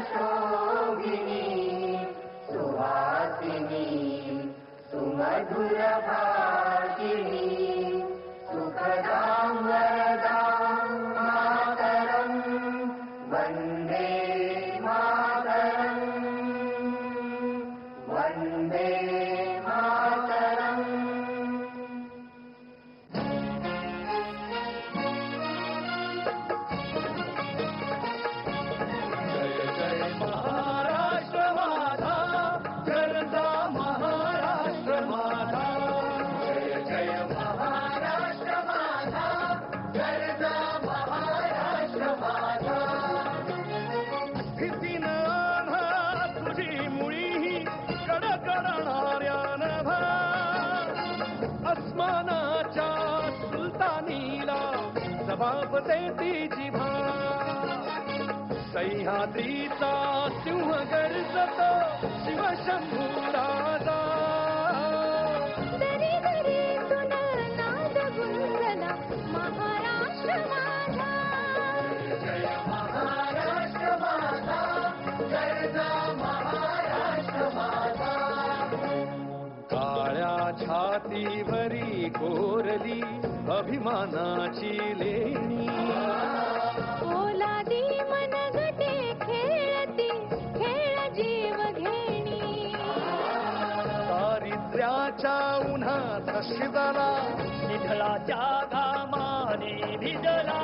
शोभिनी सुवाति सुमधुरभाषिणी सुखदा अस्मानाच्या सुलतानीला जबाब देती जिभा सह्याद्रीचा सिंह गर्जतो शिवशंभू राजा. अभिमानाची लेणी. ओलादी मनगटे खेळती खेळ जीव घेणी दारिद्र्याच्या उन्हात शिजला निधळाच्या घामाने भिजला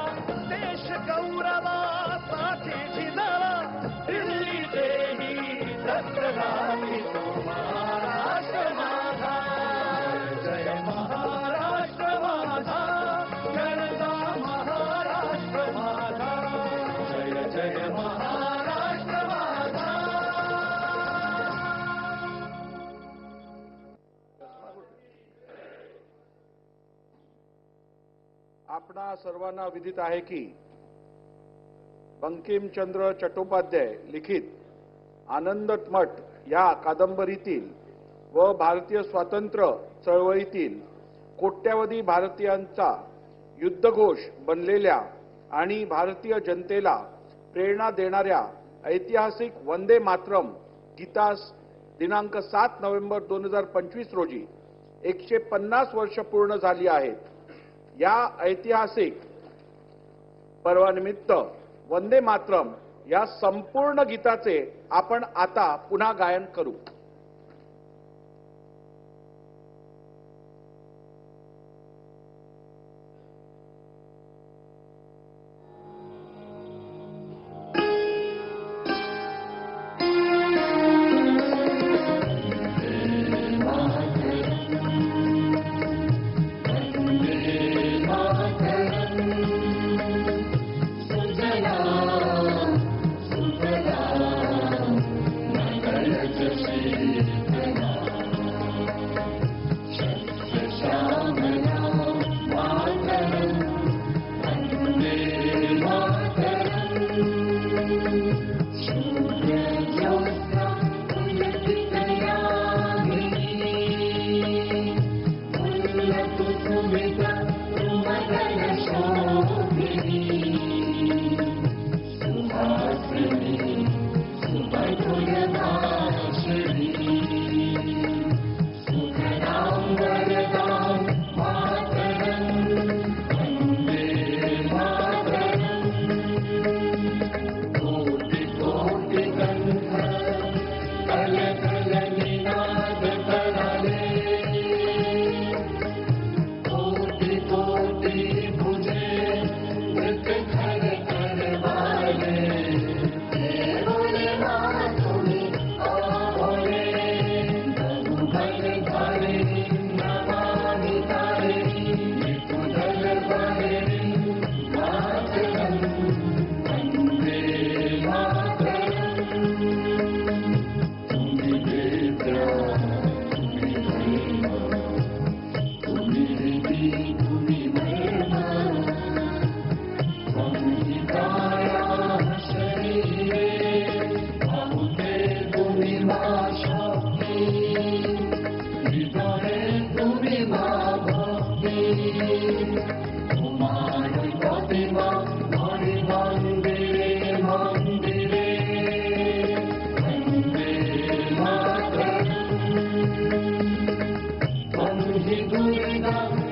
आपणा सर्वांना विदित आहे की बंकिमचंद्र चट्टोपाध्याय लिखित आनंदमठ या कादंबरीतील व भारतीय स्वातंत्र्य चळवळीतील कोट्यावधी भारतीयांचा युद्धघोष बनलेल्या आणि भारतीय जनतेला प्रेरणा देणाऱ्या ऐतिहासिक वंदे मातरम गीतास दिनांक सात नोव्हेंबर दोन हजार पंचवीस रोजी एकशे पन्नास वर्ष पूर्ण झाली आहेत. या ऐतिहासिक पर्वानिमित्त वंदे मातरम या संपूर्ण गीताचे आपण आता पुन्हा गायन करू.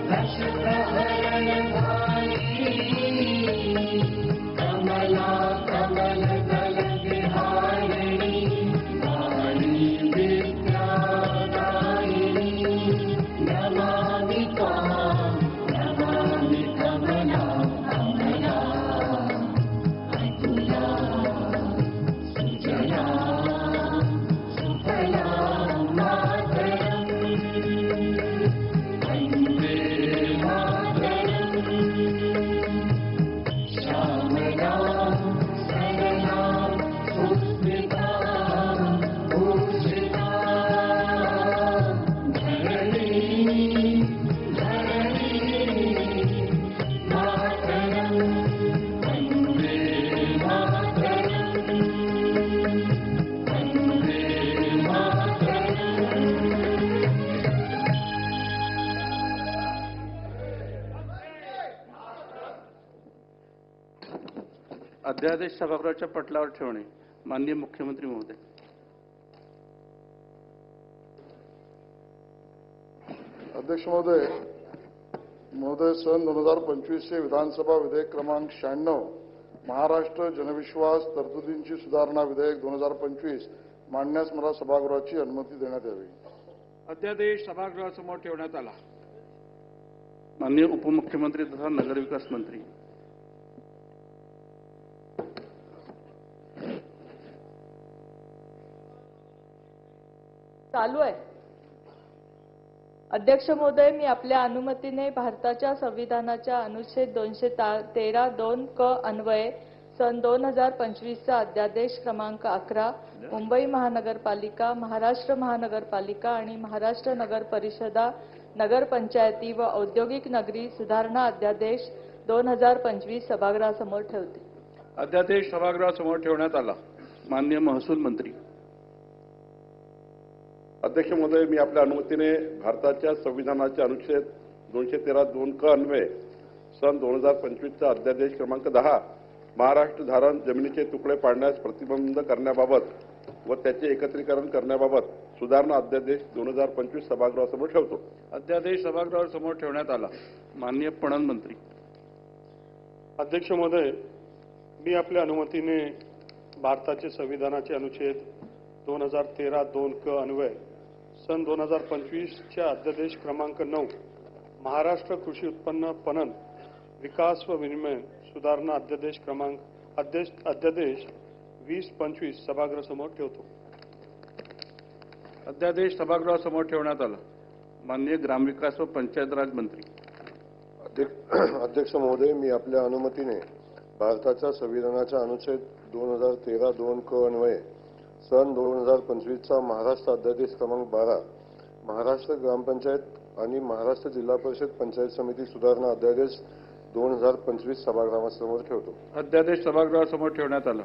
Precious अध्यादेश सभागृहाच्या पटलावर ठेवणे. माननीय मुख्यमंत्री महोदय. अध्यक्ष महोदय महोदय सन दोन हजार पंचवीसचे विधानसभा विधेयक क्रमांक शहाण्णव महाराष्ट्र जनविश्वास तरतुदींची सुधारणा विधेयक दोन हजार पंचवीस मांडण्यास मला सभागृहाची अनुमती देण्यात यावी. अध्यादेश सभागृहासमोर ठेवण्यात आला. माननीय उपमुख्यमंत्री तथा नगरविकास मंत्री. चालू आहे. अध्यक्ष महोदय मी आपल्या अनुमतीने भारताच्या संविधानाच्या अनुच्छेद दोनशे तेरा दोन क अन्वये सन दोन हजार पंचवीसचा अध्यादेश क्रमांक अकरा मुंबई महानगरपालिका महाराष्ट्र महानगरपालिका आणि महाराष्ट्र नगर परिषदा नगरपंचायती व औद्योगिक नगरी सुधारणा अध्यादेश दोन हजार पंचवीस सभागृहासमोर ठेवते. अध्यादेश सभागृहासमोर ठेवण्यात आला. मान्य महसूल मंत्री. अध्यक्ष महोदय मी आपल्या अनुमतीने भारताच्या संविधानाचे अनुच्छेद दोनशे तेरा दोन क अन्वये सन दोन हजार पंचवीसचा अध्यादेश क्रमांक दहा महाराष्ट्र धारण जमिनीचे तुकडे पाडण्यास प्रतिबंध करण्याबाबत व त्याचे एकत्रीकरण करण्याबाबत सुधारणा अध्यादेश दोन हजार पंचवीस सभागृहासमोर ठेवतो. अध्यादेश सभागृहासमोर ठेवण्यात आला. माननीय पणन मंत्री अध्यक्ष महोदय मी आपल्या अनुमतीने भारताचे संविधानाचे अनुच्छेद दोन हजार तेरा दोन क अन्वय सन दोन हजार पंचवीसच्या अध्यादेश क्रमांक नऊ महाराष्ट्र कृषी उत्पन्न पणन विकास व विनिमय सुधारणा अध्यादेश क्रमांक अध्यादेश अध्यादेश वीस पंचवीस सभागृहासमोर ठेवतो. अध्यादेश सभागृहासमोर ठेवण्यात आला. माननीय ग्रामविकास व पंचायत राज मंत्री. अध्यक्ष अध्यक्ष महोदय मी आपल्या अनुमतीने भारताच्या संविधानाच्या अनुच्छेद दोन हजार तेरा दोन क अन्वये सन दोन हजार पंचवीसचा महाराष्ट्र अध्यादेश क्रमांक बारा महाराष्ट्र ग्रामपंचायत आणि महाराष्ट्र जिल्हा परिषद पंचायत समिती सुधारणा अध्यादेश दोन हजार पंचवीस सभागृहासमोर ठेवतो. अध्यादेश सभागृहासमोर ठेवण्यात आला.